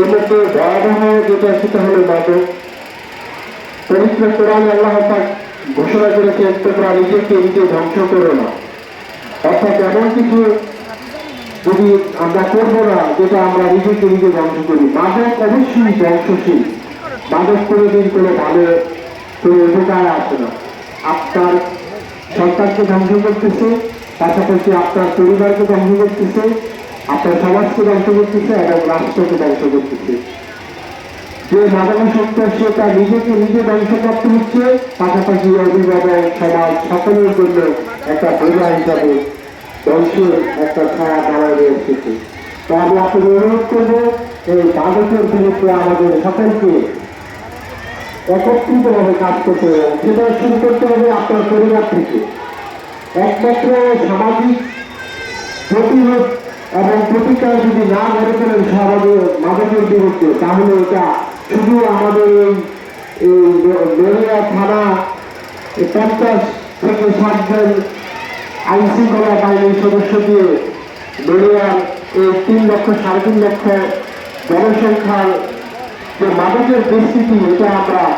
এর মধ্যে ভয়াবহ যেটা সেটা হলো মাদক। পবিত্র কোরআন আল্লাহ পাক ঘোষণা করেছেন, তোমরা নিজেকে নিজে ধ্বংস করো না। অর্থাৎ এমন কিছু যদি আমরা করব না, যেটা আমরা নিজেকে নিজে ধ্বংস করি। মাদক অবশ্যই ধ্বংসশীল। মাদক করে দিন কোনো ভালো, কোনো উপকার আসে না। আপনার সন্তানকে ধ্বংস করতেছে, পাশাপাশি আপনার পরিবারকে ধ্বংস করতেছে আপনার সমাজকে ধ্বংস করতেছে? এবং রাষ্ট্রকে ধ্বংস করতেছে? যে মাদকাসক্ত সে তার নিজেকে নিজে ধ্বংসপ্রাপ্ত হচ্ছে, পাশাপাশি অভিভাবক সমাজ সকলের জন্য একটা বোঝা হিসাবে ধ্বংসের একটা ছায়া দাঁড়ায় এসেছে তো আমি আপনাকে অনুরোধ করব, এই মাদকের বিরুদ্ধে আমাদের সকলকে একত্রিতভাবে কাজ করতে হবে সেটা শুরু করতে হবে আপনার পরিবার থেকে। একমাত্র সামাজিক প্রতিরোধ এবং প্রতিকার যদি না গড়ে তোলেন সমাজে মাদকের বিরুদ্ধে, তাহলে এটা শুধু আমাদের এই নড়িয়া থানা পঞ্চাশ থেকে ষাটজন আইন শৃঙ্খলা বাহিনীর সদস্য দিয়ে নড়িয়ার এই তিন লক্ষ, সাড়ে তিন লক্ষ জনসংখ্যার যে মাদকের পরিস্থিতি এটা আমরা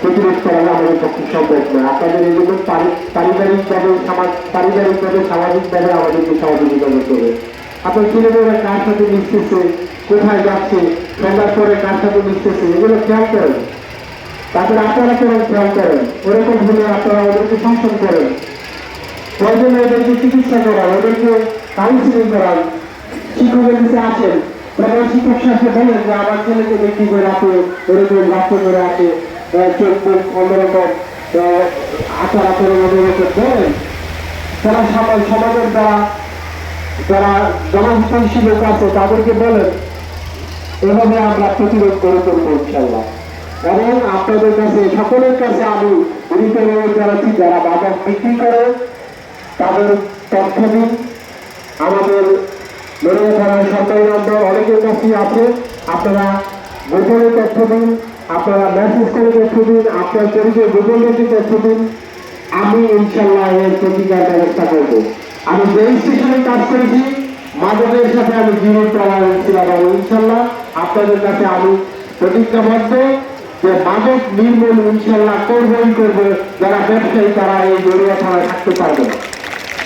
প্রতিরোধ করা আমাদের পক্ষে সম্ভব নয়। আপনাদের এই জন্য পারি- পারিবারিকভাবে পারিবারিকভাবে, সামাজিকভাবে আমাদেরকে সহযোগিতা করতে হবে। আপনার ছেলেমেয়েরা কার সাথে মিশতেছে, কোথায় যাচ্ছে সন্ধ্যার পরে কার সাথে মিশতেছে, এগুলো খেয়াল করেন। তারপরে আপনারা কেমন খেয়াল করেন। ওরকম হলে আপনারা ওদেরকে শাসন করেন। প্রয়োজনে ওদেরকে চিকিৎসা করান, ওদেরকে কাউন্সিলিং করান? শিক্ষকের কাছে আসেন তখন শিক্ষক সাথে বলেন যে, আমার ছেলেকে দেখি করে রাখে ওরকম রাখতে করে আসে চোখ মুখ অন্যরকম আচার আচরণ ওদের বলেন, তারা সমাজ সমাজের দ্বারা যারা জনহিতৈষী লোক আছে, তাদেরকে বলেন, এভাবে আমরা প্রতিরোধ করে তুলবো ইনশাল্লাহ এবং আপনাদের কাছে, সকলের কাছে আমি অনুরোধ জানাচ্ছি, যারা বাজার বিক্রি করে, তাদের তথ্য দিন। আমাদের নড়িয়া থানার সরকারি নম্বর অনেকের কাছেই আছে। আপনারা গোপনে তথ্য দিন, আপনারা মেসেজ করে তথ্য দিন, আপনার পরিচয় গোপন তথ্য দিন। আমি ইনশাল্লাহ এর প্রতিকার ব্যবস্থা করব। আমি যে স্টেশনে কাজ করেছি। মাদকের সাথে আমি জীবন প্রমাণ ছিলাম ইনশাল্লাহ আপনাদের কাছে আমি প্রতিজ্ঞাবদ্ধ যে মাদক নির্মূল ইনশাল্লাহ করবই করব, যারা ব্যবসায়ী তারা এই গড়িয়া থানায় থাকতে পারবে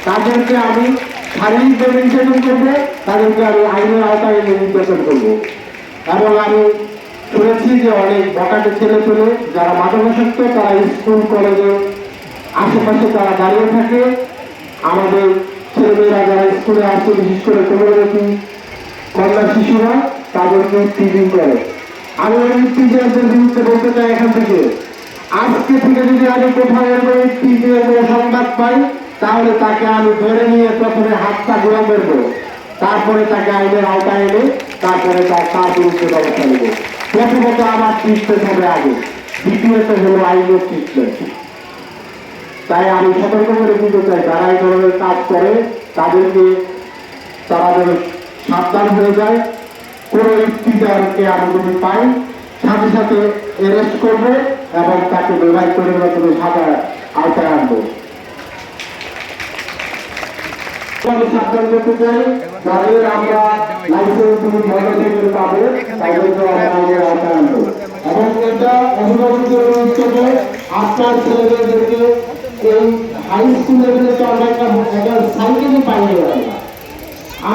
তাদেরকে আমি শারীরিক নির্যাতন করব, তাদেরকে আমি আইনের আওতায় নির্যাতন করব। এবং আমি শুনেছি যে অনেক বকাটে ছেলে পেলে যারা মাদকাসক্ত, তারা স্কুল, কলেজে আশেপাশে তারা দাঁড়িয়ে থাকে। স্কুলে আসে, বিশেষ করে কোমলবতী কন্যা শিশুরা, তাদেরকে টিচিং করে। আমি ওই টিচারদের বিরুদ্ধে বলতে চাই এখান থেকে। আজকে থেকে যদি আমি কোথাও এরকম টিচারের কোনো সংবাদ পাই, তাহলে তাকে আমি ধরে নিয়ে প্রথমে হাতটা গোড়া করব। তারপরে তাকে আইনের আওতায় এনে তারপরে তার তার বিরুদ্ধে ব্যবস্থা নেব। প্রথমত আমার ট্রিটমেন্ট হবে আগে। দ্বিতীয়ত হলো আইনের ট্রিটমেন্ট তাই আমি সতর্ক করে দিতে চাই, যারা এই ধরনের কাজ করে তাদেরকে তারা যেন সাবধান হয়ে যায়, কোনো ইফতিজারকে আমি যদি পাই, সাথে সাথে অ্যারেস্ট করব এবং তাকে ব্যবহার করে তুমি সাজা আওতায় আনব। আমরা এবং এটা অভিভাবকদের আপনার ছেলেমেয়েদেরকে এই হাই স্কুল লেভেলে তো আমরা একটা একটা সাইকেলই পাইনি আমরা।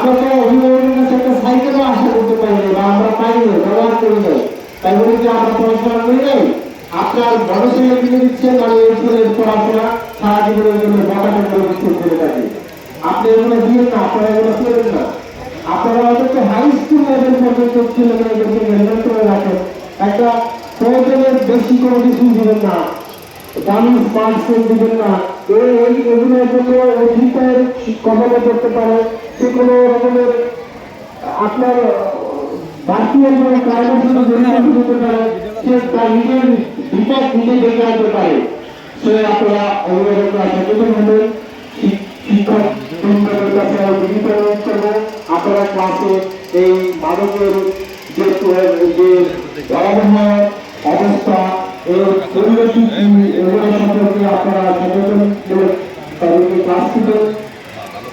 তো অভিভাবকের কাছে একটা সাইকেলও আশা করতে পারিনি বা আমরা পাইনি ব্যবহার করি নাই। তাই বলে কি আমরা পড়াশোনা করি নাই? আপনার বড় ছেলে কিনে দিচ্ছেন মানে এই ছেলের পড়াশোনা সারা জীবনের জন্য বাটাটা করে দিচ্ছেন ছেলেটাকে আপনি এগুলো দিয়ে না, আপনারা এগুলো করেন না। আপনারা অন্তত হাই স্কুল লেভেল পর্যন্ত ছেলে মেয়েদেরকে করে রাখেন। একটা প্রয়োজনের বেশি কোনো কিছু দিবেন না। দামি স্মার্টফোন দিবেন না। এই এই এগুলোর জন্য অধিকার কমানো করতে পারে সে কোনো রকমের আপনার ভারতীয় কোনো কারণের জন্য জড়িত হতে পারে সে তার নিজের বিপদ নিজে ডেকে অবস্থা এর সম্পর্কে আপনারা সচেতন করে তাদেরকে ক্লাস থেকে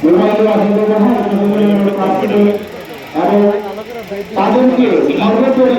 মোবাইল দেওয়া সচেতন হয় সচেতন ক্লাস থেকে এবং তাদেরকে সর্বোপরি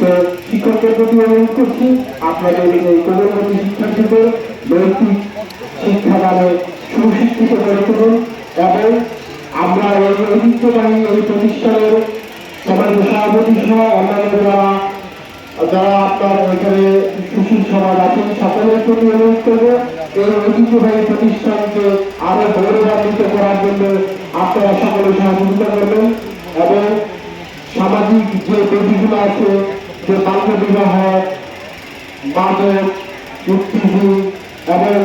তো শিক্ষকদের প্রতি অনুরোধ করছি, আপনাদের এই কোমলমতি শিক্ষার্থীদের নৈতিক শিক্ষাদানে সুশিক্ষিত করে তুলুন এবং আমরা এই ঐতিহ্যবাহী এই প্রতিষ্ঠানের সমাজ সভাপতি সহ অন্যান্য যারা যারা আপনার এখানে সুশীল সমাজ আছেন, সকলের প্রতি অনুরোধ করব, এই ঐতিহ্যবাহী প্রতিষ্ঠানকে আরও গৌরবান্বিত করার জন্য আপনারা সকলে সহযোগিতা করবেন এবং সামাজিক যে বেদিগুলো আছে যে বাল্য বিবাহ মাদক উত্তেজনা এবং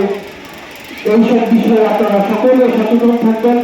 এইসব বিষয়ে আপনারা সকলে সচেতন থাকবেন।